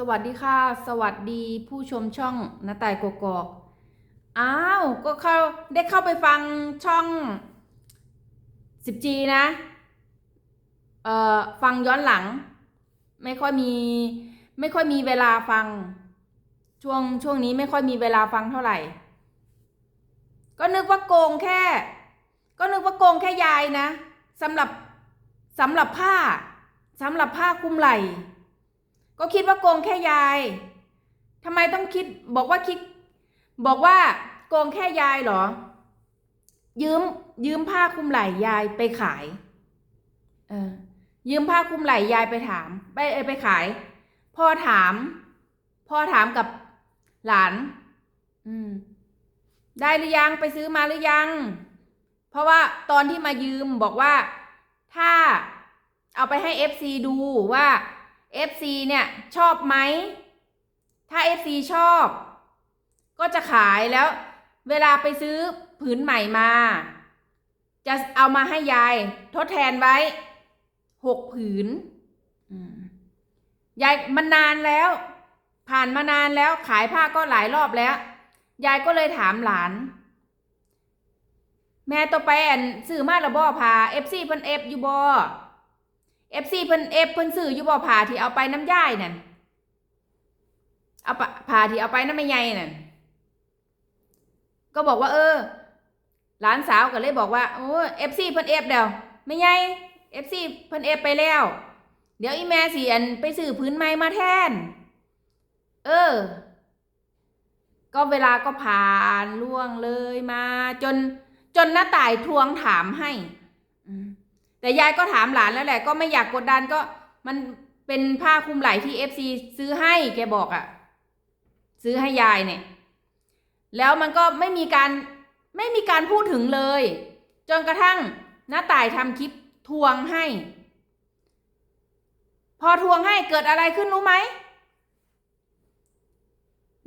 สวัสดีค่ะ สวัสดีผู้ชมช่องนาต่ายกกอกอ้าวก็เข้าได้เข้าไปฟังช่อง 10G นะเอ่อฟังย้อนหลัง ไม่ค่อยมีไม่ค่อยมีเวลาฟัง ช่วงช่วงนี้ไม่ค่อยมีเวลาฟังเท่าไหร่ ก็นึกว่าโกงแค่ ก็นึกว่าโกงแค่ยายนะสำหรับสำหรับผ้าสำหรับผ้าคลุมไหล่ ก็คิดว่าโกงแค่ยายทำไมต้องคิดบอกว่าคิด บอกว่าโกงแค่ยายเหรอ ยืมยืมผ้าคลุมไหล่ยายไปขาย เออ ยืมผ้าคลุมไหล่ยายไปถาม ไปเอไปขาย พ่อถาม พ่อถามกับหลาน อืม ได้หรือยังไปซื้อมาหรือยัง เพราะว่าตอนที่มายืมบอกว่าถ้าเอาไปให้ FC ดูว่า FC เนี่ยชอบไหม ถ้า FC ชอบ ก็จะขายแล้ว เวลาไปซื้อผืนใหม่มา จะเอามาให้ยายทดแทนไว้หกผืนอืมยายมันนานแล้ว ผ่านมานานแล้วขายผ้าก็หลายรอบแล้ว ยายก็เลยถามหลาน แม่ตัวไปอันซื้อมาและบ่พาเอฟซีเพิ่นเอฟอยู่บ่ เอฟซีเพิ่นเอฟเพิ่นซื้ออยู่บ่พาที่เอาไปน้ำย่ายนั่นเอาปะพาที่เอาไปน้ำไม่ใหญ่นั่นก็บอกว่า เออ หลานสาวก็เลยบอกว่าโอ้เอฟซีเพิ่นเอฟเดียวไม่ใหญ่เอฟซีเพิ่นเอฟไปแล้ว เดี๋ยวอีแม่สิอันไปซื้อพื้นไม้มาแทน เออ ก็เวลาก็ผ่านล่วงเลยมา จนจนน้าตายทวงถามให้ แต่ยายก็ถามหลานแล้วแหละ ก็ไม่อยากกดดันก็มันเป็นผ้าคลุมไหล่ที่เอฟซีซื้อให้แกบอกอะ่ะ ซื้อให้ยายเนี่ย แล้วมันก็ไม่มีการไม่มีการพูดถึงเลย จนกระทั่งน้าต่ายทำคลิปทวงให้ พอทวงให้เกิดอะไรขึ้นรู้ไหม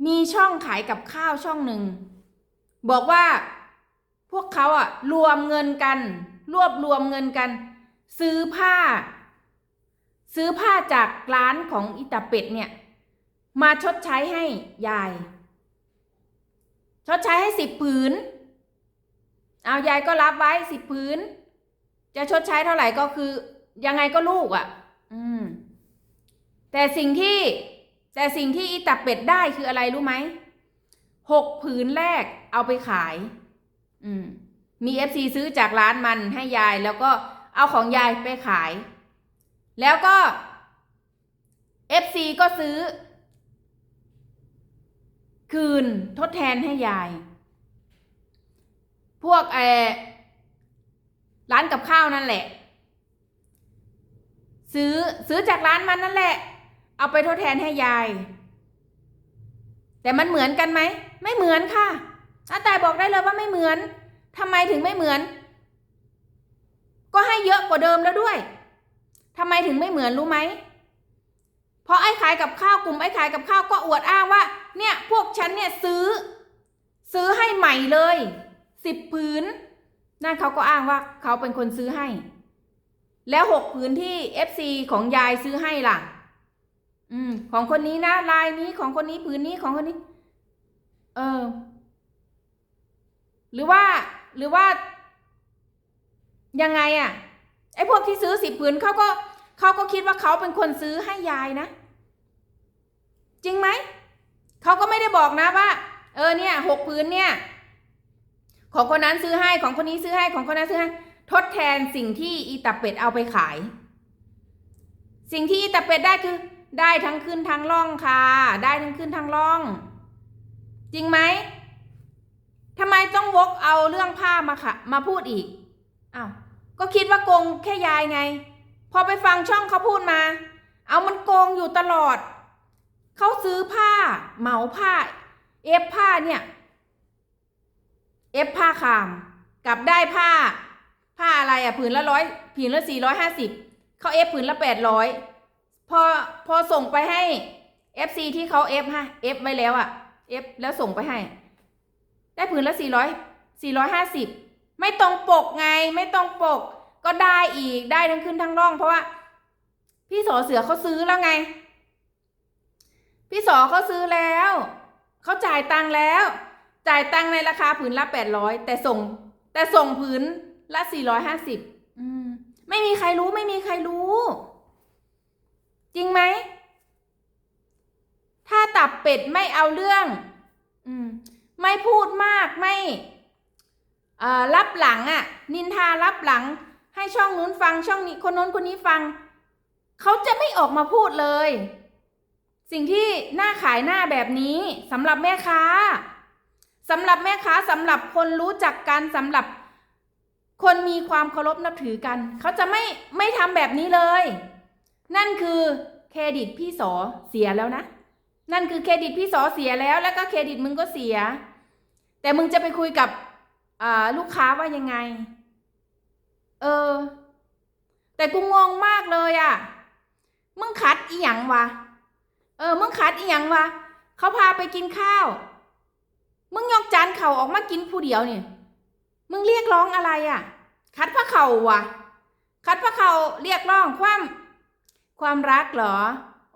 มีช่องขายกับข้าวช่องหนึ่ง บอกว่าพวกเขาอะรวมเงินกัน รวบรวมเงินกัน ซื้อผ้า ซื้อผ้าจากร้านของอิตาเป็ดเนี่ย มาชดใช้ให้ยาย ชดใช้ให้สิบผืน เอายายก็รับไว้สิบผืน จะชดใช้เท่าไหร่ก็คือ ยังไงก็ลูกอะ่ะ อืม แต่สิ่งที่แต่สิ่งที่อีตับเป็ดได้คืออะไรรู้ไหมหกผืนแรกเอาไปขาย อืม มีเอฟซีซื้อจากร้านมันให้ยายแล้วก็ เอาของยายไปขาย แล้วก็เอฟซีก็ซื้อ คืนทดแทนให้ยาย พวกเอร้านกับข้าวนั่นแหละ ซื้อซื้อจากร้านมันนั่นแหละ เอาไปทดแทนให้ยาย แต่มันเหมือนกันไหม ไม่เหมือนค่ะอาตายบอกได้เลยว่าไม่เหมือนทำไมถึงไม่เหมือน ก็ให้เยอะกว่าเดิมแล้วด้วยทำไมถึงไม่เหมือนรู้ไหมเพราะไอ้ขายกับข้าวกลุ่มไอ้ขายกับข้าวก็อวดอ้างว่า เนี่ยพวกฉันเนี่ยซื้อ ซื้อให้ใหม่เลยสิบผืนนั่นเขาก็อ้างว่าเขาเป็นคนซื้อให้ แล้วหกผืนที่ FC ของยายซื้อให้ล่ะ อืม ของคนนี้นะลายนี้ของคนนี้ผืนนี้ของคนนี้ เออ หรือว่าหรือว่า ยังไงอะ่ะไอ้พวกที่ซื้อสิบผืนเขาก็เขาก็คิดว่าเขาเป็นคนซื้อให้ยายนะ จริงไหมเขาก็ไม่ได้บอกนะว่า เออเนี่ยหกผืนเนี่ย ของคนนั้นซื้อให้ของคนนี้ซื้อให้ของคนนั้นซื้อให้ทดแทนสิ่งที่อีตาเป็ดเอาไปขาย สิ่งที่อีตาเป็ดได้คือ ได้ทั้งขึ้นทั้งล่องค่ะ ได้ทั้งขึ้นทั้งล่อง จริงไหมทำไมต้องวกเอาเรื่องผ้ามาค่ะ มาพูดอีกอ้าว ก็คิดว่าโกงแค่ยายไง พอไปฟังช่องเขาพูดมา เอามันโกงอยู่ตลอด เขาซื้อผ้า เหมาผ้า เอฟผ้าเนี่ย เอฟผ้าคาม กลับได้ผ้า ผ้าอะไรอะผืนละร้อยผืนละสี่ร้อยห้าสิบเขาเอฟผืนละแปดร้อยพอพอส่งไปให้ FC ที่เขาเอฟฮะเอฟไว้แล้วอะเอฟแล้วส่งไปให้ ได้ผืนละสี่ร้อยสี่ร้อยห้าสิบ ไม่ตรงปกไงไม่ตรงปก ก็ได้อีกได้ทั้งขึ้นทั้งร่อง เพราะว่า พี่สอเสือเขาซื้อแล้วไง พี่สอเขาซื้อแล้วเขาจ่ายตังค์แล้ว จ่ายตังค์ในราคาผืนละแปดร้อยแต่ส่ง แต่ส่งผืนละสี่ร้อยห้าสิบไม่มีใครรู้ไม่มีใครรู้ จริงไหม ถ้าตับเป็ดไม่เอาเรื่อง อืม ไม่พูดมากไม่ รับหลังอะ่ะ นินทารับหลัง ให้ช่องนู้นฟังช่องนี้คนนู้นคนนี้ฟัง เขาจะไม่ออกมาพูดเลย สิ่งที่หน้าขายหน้าแบบนี้สำหรับแม่ค้าสำหรับแม่ค้าสำหรับคนรู้จักกันสำหรับ คนมีความเคารพนับถือกัน เขาจะไม่ไม่ทำแบบนี้เลย นั่นคือเครดิตพี่สอเสียแล้วนะ นั่นคือเครดิตพี่สอเสียแล้ว แล้วก็เครดิตมึงก็เสีย แต่มึงจะไปคุยกับ ลูกค้าว่ายังไง เออ แต่กูงงมากเลยอะ่ะ มึงคัดอีหยังวะ เออ มึงคัดอีหยังวะ เขาพาไปกินข้าว มึงยกจานเข่าออกมากินผู้เดียวเนี่ย มึงเรียกร้องอะไรอะ่ะ คัดพระเข่าวะคัดพระเข่าเรียกร้องความ ความรักเหรอ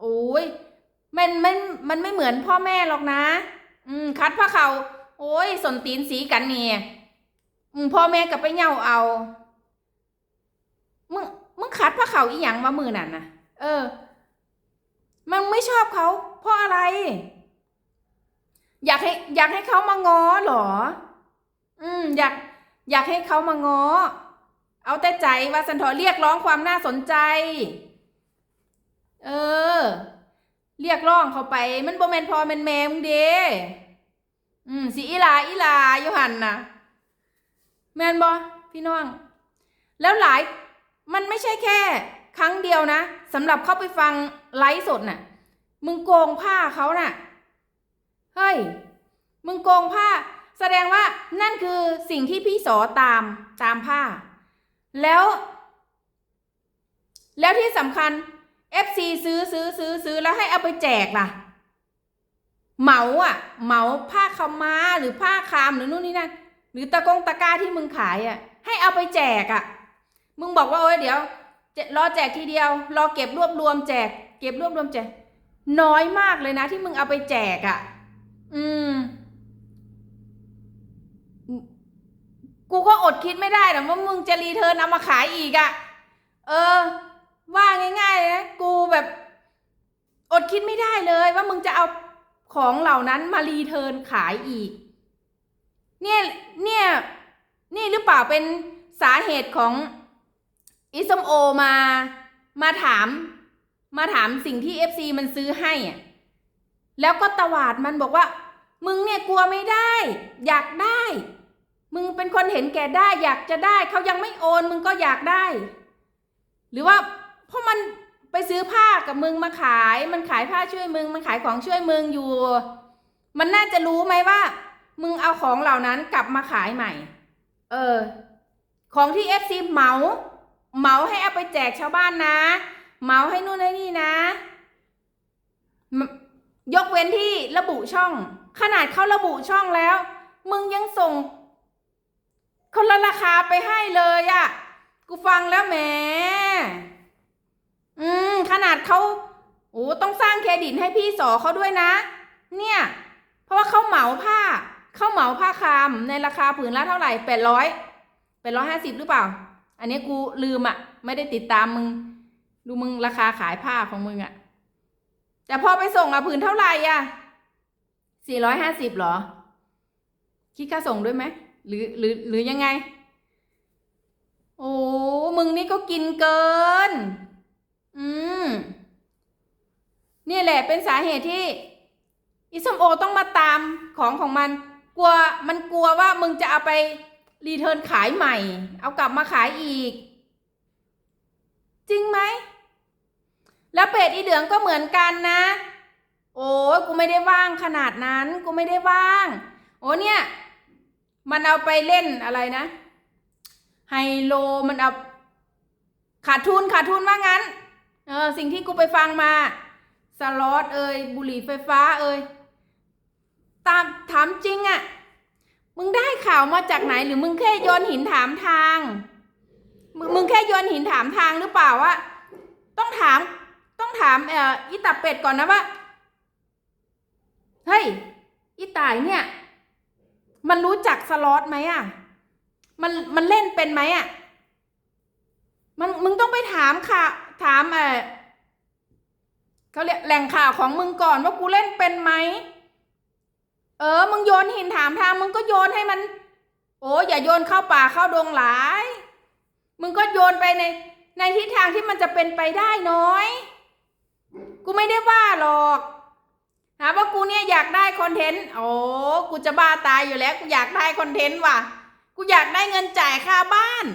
โอ้ยมันมันมันไม่เหมือนพ่อแม่หรอกนะ อืม คัดพระเขาโอ้ยสนตีนสีกันเนี่ย อืมพ่อแม่กับไปเหย่าเอา มึง มึงคัดพระเขาอีหยังมามือนั่นนะเออ มันไม่ชอบเขาเพราะอะไร อยากให้ อยากให้เขามาง้อเหรอ อืม อยาก อยากให้เขามาง้อ เอาแต่ใจว่าสันทอเรียกร้องความน่าสนใจ เออ เรียกร้องเขาไป มันบ่แมนพอแมนแม่มึงเด้อืมสิอีลาอีลายู่หันน่ะ แมนบ่พี่น้อง แล้วหลายมันไม่ใช่แค่ ครั้งเดียวนะสำหรับเข้าไปฟังไลฟ์สดน่ะ มึงโกงผ้าเขาน่ะ เฮ้ย มึงโกงผ้า แสดงว่านั่นคือสิ่งที่พี่สอตามตามผ้า แล้ว แล้วที่สำคัญ FC ซื้อซื้อซื้อซื้อแล้วให้เอาไปแจกล่ะเหมาอะเหมาผ้าขาวม้าหรือผ้าคามหรือนู่นนี่นั่น หรือตะกงตะกร้าที่มึงขายอะ ให้เอาไปแจกอะ มึงบอกว่าโอ้ยเดี๋ยวรอแจกทีเดียว รอเก็บรวบรวมแจก เก็บรวบรวมแจก น้อยมากเลยนะ ที่มึงเอาไปแจกอะ อืม กูก็อดคิดไม่ได้หรอกว่ามึงจะรีเทิร์นเอามาขายอีกอะ เออ ว่าง่ายๆเลยนะกูแบบ อดคิดไม่ได้เลยว่ามึงจะเอาของเหล่านั้นมารีเทิร์นขายอีก เนี่ยเนี่ยนี่หรือเปล่าเป็นสาเหตุของอิสมโอมามาถาม มาถามสิ่งที่เอฟซีมันซื้อให้อะแล้วก็ตวาดมันบอกว่า มึงเนี่ยกลัวไม่ได้ อยากได้ มึงเป็นคนเห็นแก่ได้ อยากจะได้เขายังไม่โอน มึงก็อยากได้ หรือว่าเพราะมันไปซื้อผ้ากับมึงมาขาย มันขายผ้าช่วยมึง มันขายของช่วยมึงอยู่ มันน่าจะรู้ไหมว่า มึงเอาของเหล่านั้นกลับมาขายใหม่ เออ ของที่เอฟซีเหมา เหมาให้เอาไปแจกชาวบ้านนะ เหมาให้นู่นให้นี่นะ ยกเว้นที่ระบุช่อง ขนาดเขาระบุช่องแล้ว มึงยังส่ง คนละราคาไปให้เลยอะกูฟังแล้วแหม อืม ขนาดเขาโอ้ต้องสร้างเครดิตให้พี่สอเขาด้วยนะ เนี่ย เพราะว่าเขาเหมาผ้า ข้าเหมาผ้าคามในราคาผืนละเท่าไหร่แปดร้อยแปดร้อยห้าสิบหรือเปล่า อันนี้กูลืมอะ่ะ ไม่ได้ติดตามมึง ดูมึงราคาขายผ้าของมึงอะ่ะ แต่พอไปส่งอะผืนเท่าไหร่อะสี่ร้อยห้าสิบหรอ คิดค่าส่งด้วยไหมหรือหรือหรือยังไง โอ้มึงนี่ก็กินเกิน อืมนี่แหละเป็นสาเหตุที่อิสมโอต้องมาตามของของมัน กลัวมันกลัวว่ามึงจะเอาไปรีเทิร์นขายใหม่ เอากลับมาขายอีก จริงไหม แล้วเป็ดอีเหลืองก็เหมือนกันนะ โอ้กูไม่ได้ว่างขนาดนั้น กูไม่ได้ว่าง โอ้เนี่ย มันเอาไปเล่นอะไรนะ ไฮโลมันเอาขาดทุนขาดทุนว่างั้น เออสิ่งที่กูไปฟังมา สล็อตเอ่ยบุหรี่ไฟฟ้าเอ่ย ตามถามจริงอะ่ะ มึงได้ข่าวมาจากไหนหรือมึงแค่โยนหินถามทาง มึงมึงแค่โยนหินถามทางหรือเปล่าวะต้องถาม ต้องถามเอ่ออีตับเป็ดก่อนนะว่า เฮ้ย อีตายเนี่ย มันรู้จักสล็อตไหมอะ มันมันเล่นเป็นไหมอะ มันมึงต้องไปถามค่ะ ถามเออเขาเรียกแหล่งข่าวของมึงก่อนว่ากูเล่นเป็นไหม เออ มึงโยนหินถามทาง มึงก็โยนให้มัน โอ้อย่าโยนเข้าป่าเข้าดงหลาย มึงก็โยนไปใน ในทิศทางที่มันจะเป็นไปได้น้อย กูไม่ได้ว่าหรอกหาว่ากูเนี่ยอยากได้คอนเทนต์ โอ้กูจะบ้าตายอยู่แล้ว กูอยากได้คอนเทนต์ว่ะ กูอยากได้เงินจ่ายค่าบ้าน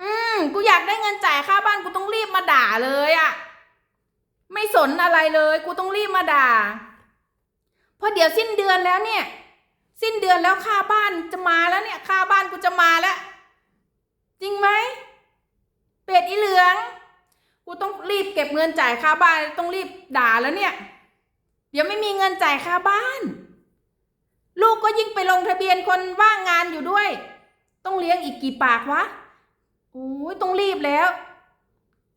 อืม กูอยากได้เงินจ่ายค่าบ้าน กูต้องรีบมาด่าเลยอะ ไม่สนอะไรเลย กูต้องรีบมาด่า เพราะเดี๋ยวสิ้นเดือนแล้วเนี่ย สิ้นเดือนแล้วค่าบ้านจะมาแล้วเนี่ย ค่าบ้านกูจะมาแล้ว จริงไหมเป็ดอีเหลือง กูต้องรีบเก็บเงินจ่ายค่าบ้านต้องรีบด่าแล้วเนี่ย เดี๋ยวไม่มีเงินจ่ายค่าบ้าน ลูกก็ยิ่งไปลงทะเบียนคนว่างงานอยู่ด้วย ต้องเลี้ยงอีกกี่ปากวะโอ้ยต้องรีบแล้ว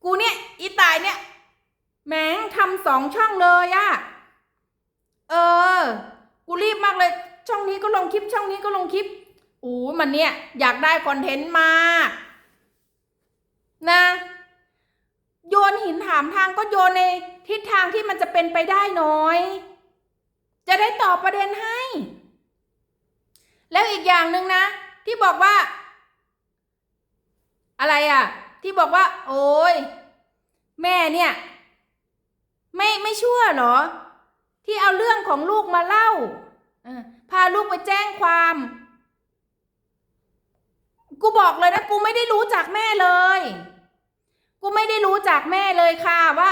กูเนี่ยอีตายเนี่ยแหมงทำสองช่องเลยอะ เออ กูรีบมากเลย ช่องนี้ก็ลงคลิป ช่องนี้ก็ลงคลิปโอ้ยมันเนี่ย อยากได้คอนเทนต์มาก นะ โยนหินถามทางก็โยนในทิศทางที่มันจะเป็นไปได้น้อย จะได้ตอบประเด็นให้ แล้วอีกอย่างหนึ่งนะ ที่บอกว่า อะไรอะ ที่บอกว่า โอ้ยแม่เนี่ย ไม่ไม่ชั่วเหรอ ที่เอาเรื่องของลูกมาเล่าพาลูกไปแจ้งความ กูบอกเลยนะกูไม่ได้รู้จักแม่เลย กูไม่ได้รู้จักแม่เลยค่ะว่า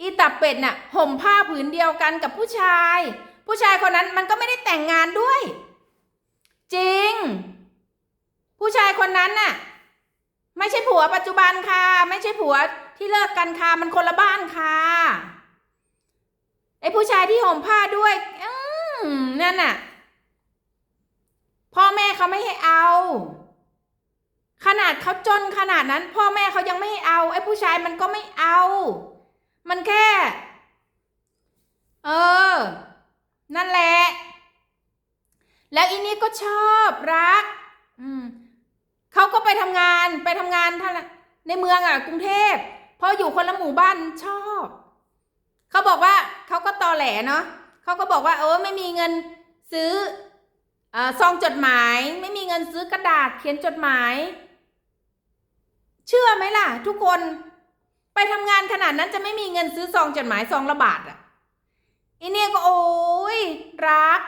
อีตับเป็ดน่ะห่มผ้าผืนเดียวกันกับผู้ชาย ผู้ชายคนนั้นมันก็ไม่ได้แต่งงานด้วย จริง ผู้ชายคนนั้นน่ะ ไม่ใช่ผัวปัจจุบันค่ะ ไม่ใช่ผัวที่เลิกกันค่ะมันคนละบ้านค่ะ ที่ห่มผ้าด้วยนั่นน่ะ พ่อแม่เขาไม่ให้เอา ขนาดเขาจนขนาดนั้น พ่อแม่เขายังไม่ให้เอาไอ้ผู้ชายมันก็ไม่เอา มันแค่ เออ นั่นแหละ แล้วอีนี่ก็ชอบรัก อืมเขาก็ไปทำงานไปทำงานท่านในเมืองอะ กรุงเทพพราะอยู่คนละหมู่บ้านชอบ เขาบอกว่าเขาก็ตอแหลเนาะเขาก็บอกว่าเออไม่มีเงินซื้อเออซองจดหมาย ไม่มีเงินซื้อกระดาษเขียนจดหมาย เชื่อไหมล่ะ ทุกคนไปทำงานขนาดนั้นจะไม่มีเงินซื้อซองจดหมายซองละบาทอะอีเนี่ยก็โอ้ยรัก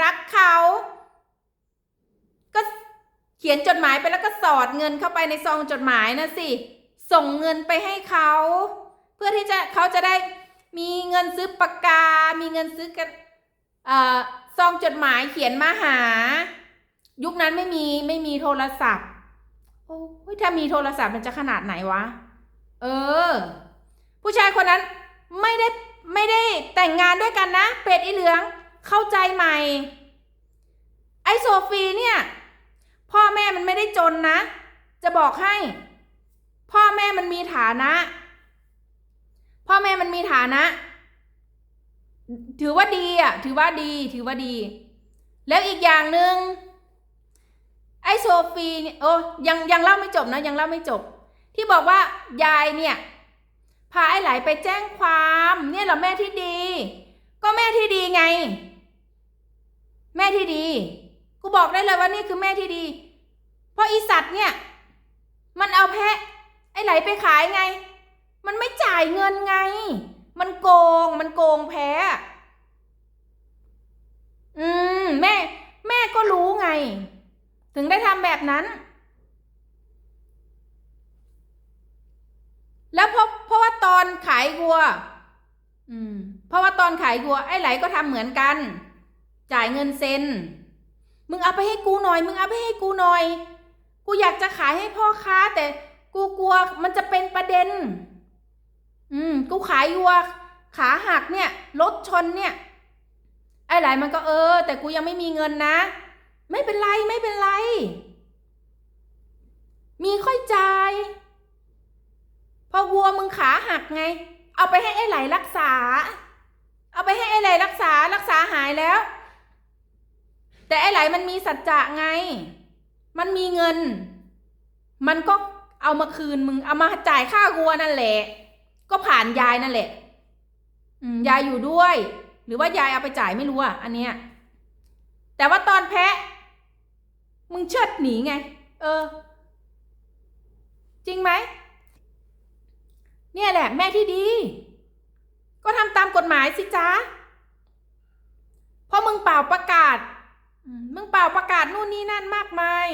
รักเขา ก็เขียนจดหมายไปแล้วก็สอดเงินเข้าไปในซองจดหมายนะสิ ส่งเงินไปให้เขา เพื่อที่จะเขาจะได้ มีเงินซื้อปากกา มีเงินซื้อกระเอ่อซองจดหมายเขียนมาหา ยุคนั้นไม่มีไม่มีโทรศัพท์ โอ้ยถ้ามีโทรศัพท์มันจะขนาดไหนวะ เออ ผู้ชายคนนั้นไม่ได้ไม่ได้แต่งงานด้วยกันนะ เป็ดอีเหลืองเข้าใจใหม่ ไอโซฟีเนี่ย พ่อแม่มันไม่ได้จนนะ จะบอกให้ พ่อแม่มันมีฐานะ พ่อแม่มันมีฐานะ ถือว่าดีอะ ถือว่าดี ถือว่าดี แล้วอีกอย่างหนึ่งไอ้โซฟีเนี่ยโอ้ยังยังเล่าไม่จบนะ ยังเล่าไม่จบ ที่บอกว่ายายเนี่ย พาไอ้ไหลไปแจ้งความ เนี่ยเหรอแม่ที่ดี ก็แม่ที่ดีไง แม่ที่ดี กูบอกได้เลยว่านี่คือแม่ที่ดี เพราะอีสัตว์เนี่ย มันเอาแพะ ไอ้ไหลไปขายไง มันไม่จ่ายเงินไง มันโกง มันโกงแพ้ อืม แม่ แม่ก็รู้ไง ถึงได้ทำแบบนั้น แล้วเพราะเพราะว่าตอนขายวัว อืม เพราะว่าตอนขายวัว ไอ้ไหลก็ทำเหมือนกัน จ่ายเงินเซ็น มึงเอาไปให้กูหน่อย มึงเอาไปให้กูหน่อย กูอยากจะขายให้พ่อค้าแต่กูกลัวมันจะเป็นประเด็น อืมกูขายวัวขาหักเนี่ยรถชนเนี่ย ไอ้ไหลมันก็เออ แต่กูยังไม่มีเงินนะ ไม่เป็นไรไม่เป็นไร มีค่อยจ่ายพอวัวมึงขาหักไง เอาไปให้ไอ้ไหลรักษา เอาไปให้ไอ้ไหลรักษารักษาหายแล้ว แต่ไอ้ไหลมันมีสัจจะไง มันมีเงิน มันก็เอามาคืนมึงเอามาจ่ายค่าวัวนั่นแหละ ก็ผ่านยายนั่นแหละอืมยายอยู่ด้วย หรือว่ายายเอาไปจ่ายไม่รู้อะ อันเนี้ย แต่ว่าตอนแพะ มึงเชิดหนีไง เออ จริงไหม เนี่ยแหละแม่ที่ดี ก็ทำตามกฎหมายสิจ๊ะเพราะมึงเป่าประกาศอืมมึงเป่าประกาศนู่นนี่นั่นมากมาย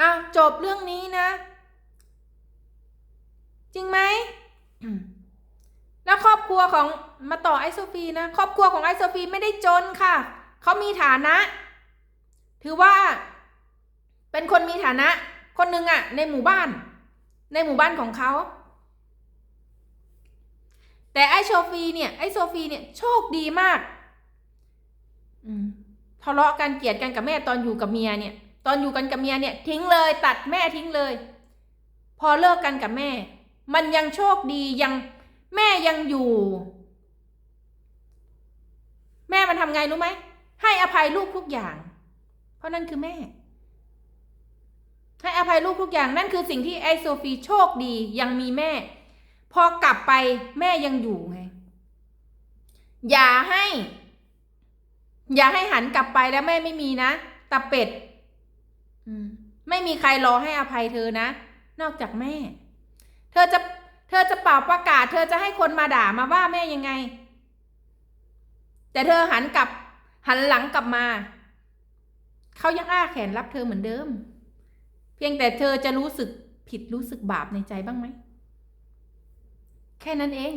อะจบเรื่องนี้นะ จริงไหมแล้วครอบครัวของมาต่อไอโซฟีนะ ครอบครัวของไอโซฟีไม่ได้จนค่ะ เขามีฐานะ ถือว่า เป็นคนมีฐานะ คนหนึ่งอะในหมู่บ้าน ในหมู่บ้านของเขา แต่ไอโซฟีเนี่ยไอโซฟีเนี่ยโชคดีมากอทะเลาะกันเกลียดกันกับแม่ตอนอยู่กับเมียเนี่ย ตอนอยู่กันกับเมียเนี่ย ทิ้งเลย ตัดแม่ทิ้งเลย พอเลิกกันกับแม่ มันยังโชคดียังแม่ยังอยู่ แม่มันทำไงรู้ไหม ให้อภัยลูกทุกอย่าง เพราะนั่นคือแม่ ให้อภัยลูกทุกอย่างนั่นคือสิ่งที่ไอโซฟีโชคดียังมีแม่ พอกลับไปแม่ยังอยู่ไงอย่าให้ อย่าให้หันกลับไปแล้วแม่ไม่มีนะตาเป็ดไม่มีใครรอให้อภัยเธอนะ นอกจากแม่ เธอจะเธอจะเป่าประกาศ เธอจะให้คนมาด่ามาว่าแม่ยังไง แต่เธอหันกลับ หันหลังกลับมาเขายังอ้าแขนรับเธอเหมือนเดิม เพียงแต่เธอจะรู้สึกผิดรู้สึกบาปในใจบ้างไหม แค่นั้นเอง